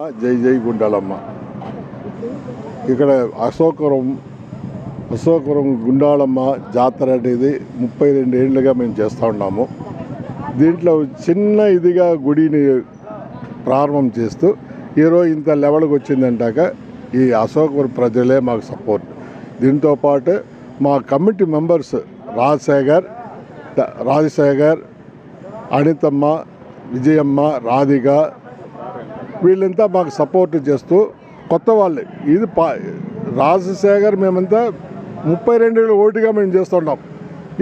జై జై గుండాలమ్మ. ఇక్కడ అశోకవరం అశోకవరం గుండాలమ్మ జాతర అనేది ముప్పై రెండు ఏళ్ళుగా మేము చేస్తూ ఉన్నాము. దీంట్లో చిన్న ఇదిగా గుడిని ప్రారంభం చేస్తూ ఈరోజు ఇంత లెవెల్కి వచ్చిందంటాక ఈ అశోకవరం ప్రజలే మాకు సపోర్ట్. దీంతో పాటు మా కమిటీ మెంబర్స్ రాజశేఖర్ రాజశేఖర్ అనితమ్మ విజయమ్మ రాధిక వీళ్ళంతా మాకు సపోర్ట్ చేస్తూ కొత్త వాళ్ళే. ఇది పా రాజశేఖర్ మేమంతా ముప్పై రెండు వేల ఓటుగా మేము చేస్తున్నాం.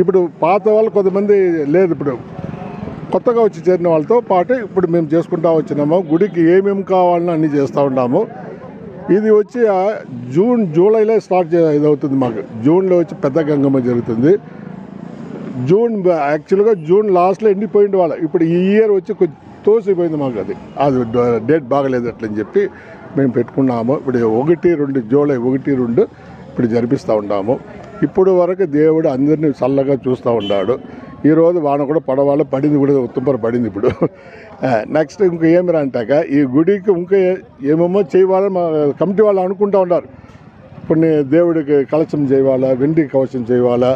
ఇప్పుడు పాత వాళ్ళు కొంతమంది లేదు ఇప్పుడు. కొత్తగా వచ్చి చేరిన వాళ్ళతో పాటు ఇప్పుడు మేము చేసుకుంటా వచ్చినాము. గుడికి ఏమేమి కావాలని అన్నీ చేస్తూ ఉన్నాము. ఇది వచ్చి జూన్ జూలైలో స్టార్ట్ చే ఇది అవుతుంది మాకు. జూన్లో వచ్చి పెద్ద గంగమ్మ జరుగుతుంది. జూన్ యాక్చువల్గా జూన్ లాస్ట్లో ఎండిపోయింది వాళ్ళ. ఇప్పుడు ఈ ఇయర్ వచ్చి కొంచెం తోసిపోయింది మాకు అది. అది డేట్ బాగలేదు అట్లని చెప్పి మేము పెట్టుకున్నాము. ఇప్పుడు ఒకటి రెండు జూలై ఒకటి రెండు ఇప్పుడు జరిపిస్తూ ఉన్నాము. ఇప్పుడు వరకు దేవుడు అందరినీ చల్లగా చూస్తూ ఉన్నాడు. ఈరోజు వాన కూడా పడవాలి పడింది కూడా తుంపర పడింది ఇప్పుడు. నెక్స్ట్ ఇంకా ఏమి అంటాక ఈ గుడికి ఇంకా ఏమేమో చేయాలని మా కమిటీ వాళ్ళు అనుకుంటూ ఉన్నారు. కొన్ని దేవుడికి కలశం చేయాలా వెండి కవచం చేయాలా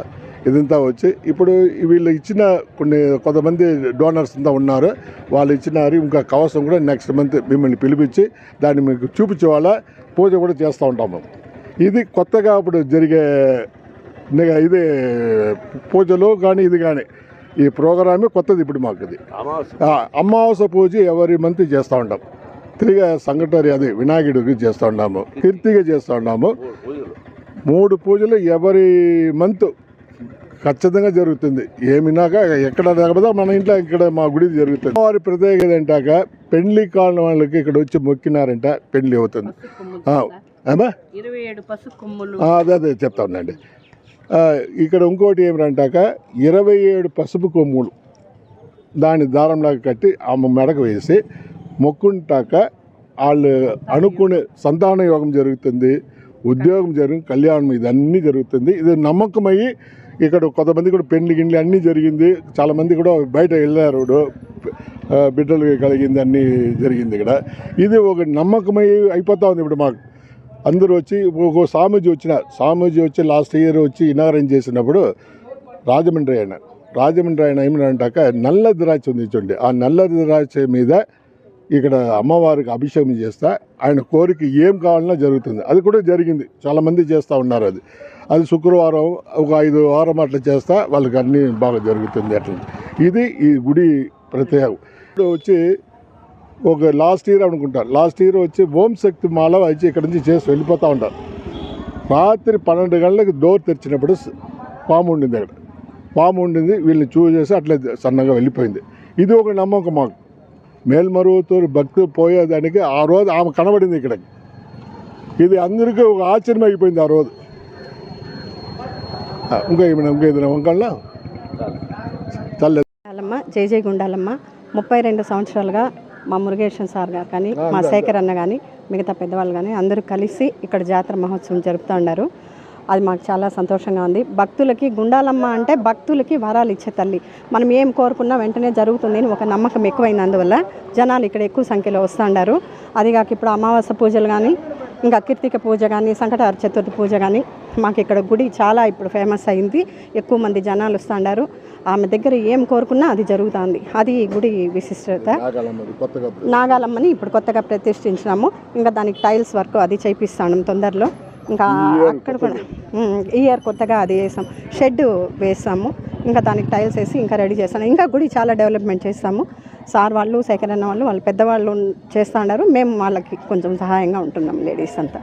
ఇదంతా వచ్చి ఇప్పుడు వీళ్ళు ఇచ్చిన కొన్ని కొంతమంది డోనర్స్ అంతా ఉన్నారు. వాళ్ళు ఇచ్చినారు ఇంకా కవచం కూడా నెక్స్ట్ మంత్ మిమ్మల్ని పిలిపించి దాన్ని మీకు చూపించేవాళ్ళ పూజ కూడా చేస్తూ ఉంటాము ఇది కొత్తగా ఇప్పుడు జరిగే ఇది పూజలు కానీ ఇది కానీ ఈ ప్రోగ్రామే కొత్తది ఇప్పుడు మాకు ఇది ఆ, అమావాస్య పూజ ఎవరి మంత్ చేస్తూ ఉంటాం. తిరిగి సంఘటన అది వినాయకుడికి చేస్తూ ఉన్నాము కీర్తిగా చేస్తూ ఉన్నాము మూడు పూజలు ఎవరి మంత్ ఖచ్చితంగా జరుగుతుంది. ఏమినాక ఎక్కడ లేకపోతే మన ఇంట్లో ఇక్కడ మా గుడి జరుగుతుంది. వారి ప్రత్యేకత ఏంటాక పెళ్ళి కాని వాళ్ళకి ఇక్కడ వచ్చి మొక్కినారంట పెళ్ళి అవుతుంది. ఆ, ఏమా? ఇరవై ఏడు పసుపు కొమ్ములు ఆ, అదే అదే చెప్తా ఉండండి ఇక్కడ ఇంకోటి ఏమిటంటాక ఇరవై ఏడు పసుపు కొమ్ములు దాన్ని దారంలాగా కట్టి ఆమె మెడకు వేసి మొక్కుంటాక వాళ్ళు అనుకునే సంతాన యోగం జరుగుతుంది ఉద్యోగం జరుగుతుంది కళ్యాణం ఇదన్నీ జరుగుతుంది. ఇది నమ్మకమయ్యి ఇక్కడ కొంతమంది కూడా పెళ్ళి గిండ్లు అన్నీ జరిగింది. చాలామంది కూడా బయట వెళ్ళారు. బిడ్డలు కలిగింది అన్నీ జరిగింది ఇక్కడ. ఇది ఒక నమ్మకమై అయిపోతా ఉంది ఇప్పుడు మాకు. అందరూ వచ్చి ఒక స్వామీజీ వచ్చిన స్వామీజీ వచ్చి లాస్ట్ ఇయర్ వచ్చి ఇనాగరం చేసినప్పుడు రాజమండ్రి ఆయన రాజమండ్రి ఆయన ఏమంటాక నల్ల ద్రాక్ష ఉంది చూడండి. ఆ నల్ల ద్రాక్ష మీద ఇక్కడ అమ్మవారికి అభిషేకం చేస్తా ఆయన కోరిక ఏం కావాలన్నా జరుగుతుంది. అది కూడా జరిగింది. చాలామంది చేస్తూ ఉన్నారు అది. అది శుక్రవారం ఒక ఐదు వారం అట్లా చేస్తా వాళ్ళకి అన్నీ బాగా జరుగుతుంది అట్లా. ఇది ఈ గుడి ప్రత్యేకం. ఇప్పుడు వచ్చి ఒక లాస్ట్ ఇయర్ అనుకుంటారు లాస్ట్ ఇయర్ వచ్చి ఓం శక్తి మాల వచ్చి ఇక్కడ నుంచి చేసి వెళ్ళిపోతూ ఉంటారు. రాత్రి పన్నెండు గంటలకు డోర్ తెరిచినప్పుడు పాము ఉండింది అక్కడ. పాము ఉండింది వీళ్ళని చూసేసి అట్లే సన్నగా వెళ్ళిపోయింది. ఇది ఒక నమ్మకం మాకు. మేల్మరువుతూరు భక్తులు పోయేదానికి ఆ రోజు ఆమె కనబడింది ఇక్కడ ఇది అందరికీ ఒక ఆశ్చర్యం అయిపోయింది ఆ రోజు. ఇంకా ఏమైనా ఇంకా ఏదైనా గుండాలమ్మ జై జై గుండాలమ్మ. ముప్పై రెండు సంవత్సరాలుగా మా మురుగేశ్వర సార్ గారు కానీ మా శేఖర్ అన్న కానీ మిగతా పెద్దవాళ్ళు కానీ అందరూ కలిసి ఇక్కడ జాతర మహోత్సవం జరుపుతూ ఉన్నారు. అది మాకు చాలా సంతోషంగా ఉంది. భక్తులకి గుండాలమ్మ అంటే భక్తులకి వరాలు ఇచ్చే తల్లి. మనం ఏం కోరుకున్నా వెంటనే జరుగుతుంది అని ఒక నమ్మకం ఎక్కువైంది అందువల్ల జనాలు ఇక్కడ ఎక్కువ సంఖ్యలో వస్తున్నారు అదిగాక ఇప్పుడు అమావాస్య పూజలు కానీ ఇంకా కీర్తిక పూజ కానీ సంకటహార చతుర్థి పూజ కానీ మాకు ఇక్కడ గుడి చాలా ఇప్పుడు ఫేమస్ అయింది. ఎక్కువ మంది జనాలు వస్తున్నారు ఆమె దగ్గర ఏం కోరుకున్నా అది జరుగుతుంది. అది ఈ గుడి విశిష్టత. నాగాలమ్మని ఇప్పుడు కొత్తగా ప్రతిష్ఠించినాము. ఇంకా దానికి టైల్స్ వర్క్ అది చేపిస్తాను తొందరలో. ఇంకా అక్కడ కూడా ఇయర్ కొత్తగా అది వేసాం. షెడ్ వేసాము. ఇంకా దానికి టైల్స్ వేసి ఇంకా రెడీ చేస్తాను. ఇంకా గుడి చాలా డెవలప్మెంట్ చేస్తాము. సార్ వాళ్ళు సేకరణ వాళ్ళు వాళ్ళు పెద్దవాళ్ళు చేస్తూ ఉన్నారు మేము వాళ్ళకి కొంచెం సహాయంగా ఉంటున్నాం లేడీస్ అంతా.